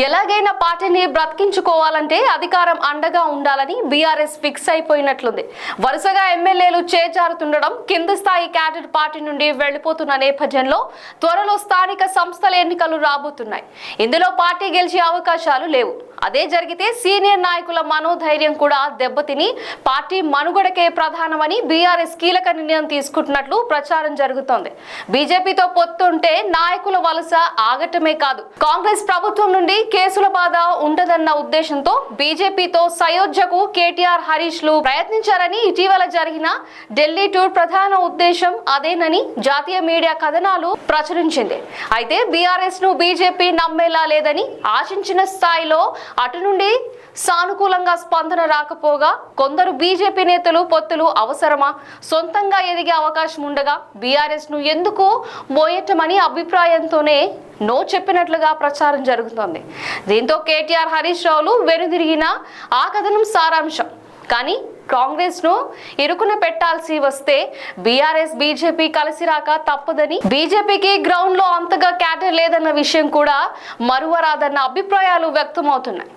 ఎలాగైనా పార్టీని బ్రతికించుకోవాలంటే అధికారం అండగా ఉండాలని బీఆర్ఎస్ ఫిక్స్ అయిపోయినట్లుంది. వరుసగా ఎమ్మెల్యేలు చేజారుతుండడం కింద స్థాయి క్యాడర్ పార్టీ నుండి వెళ్ళిపోతున్న నేపథ్యంలో త్వరలో స్థానిక సంస్థల ఎన్నికలు రాబోతున్నాయి. ఇందులో పార్టీ గెలిచే అవకాశాలు లేవు. అదే జరిగితే సీనియర్ నాయకుల మనోధైర్యం కూడా దెబ్బతిని పార్టీ మనుగడకే ప్రధానమని బీఆర్ఎస్ కీలక నిర్ణయం తీసుకుంటున్నట్లు ప్రచారం జరుగుతోంది. బీజేపీతో పొత్తుంటే నాయకుల వలస ఆగటమే కాదు. కాంగ్రెస్ ప్రభుత్వం నుండి కేసుల బాధ ఉండదన్న ఉద్దేశంతో బీజేపీతో సయోధ్యకు కేటీఆర్ హరీష్లు ప్రయత్నించారని ఇటీవల జరిగిన ఢిల్లీ టూర్ ప్రధాన ఉద్దేశం అదేనని జాతీయ మీడియా కథనాలు ప్రచురించింది. అయితే బీఆర్ఎస్ను బీజేపీ నమ్మేలా లేదని ఆశించిన స్థాయిలో అటు నుండి సానుకూలంగా స్పందన రాకపోగా కొందరు బీజేపీ నేతలు పొత్తులు అవసరమా? సొంతంగా ఎదిగే అవకాశం ఉండగా బీఆర్ఎస్ను ఎందుకు మోయటమని అభిప్రాయంతోనే నో చెప్పినట్లుగా ప్రచారం జరుగుతోంది. దీంతో కేటీఆర్ హరీష్ రావులు వెనుదిరిగిన ఆ కథనం సారాంశం. కానీ కాంగ్రెస్ను ఇరుకున పెట్టాల్సి వస్తే బీఆర్ఎస్ బీజేపీ కలిసి రాక తప్పదని. బీజేపీకి గ్రౌండ్లో అంతగా క్యాడర్ లేదన్న విషయం కూడా మరువరాదన్న అభిప్రాయాలు వ్యక్తమవుతున్నాయి.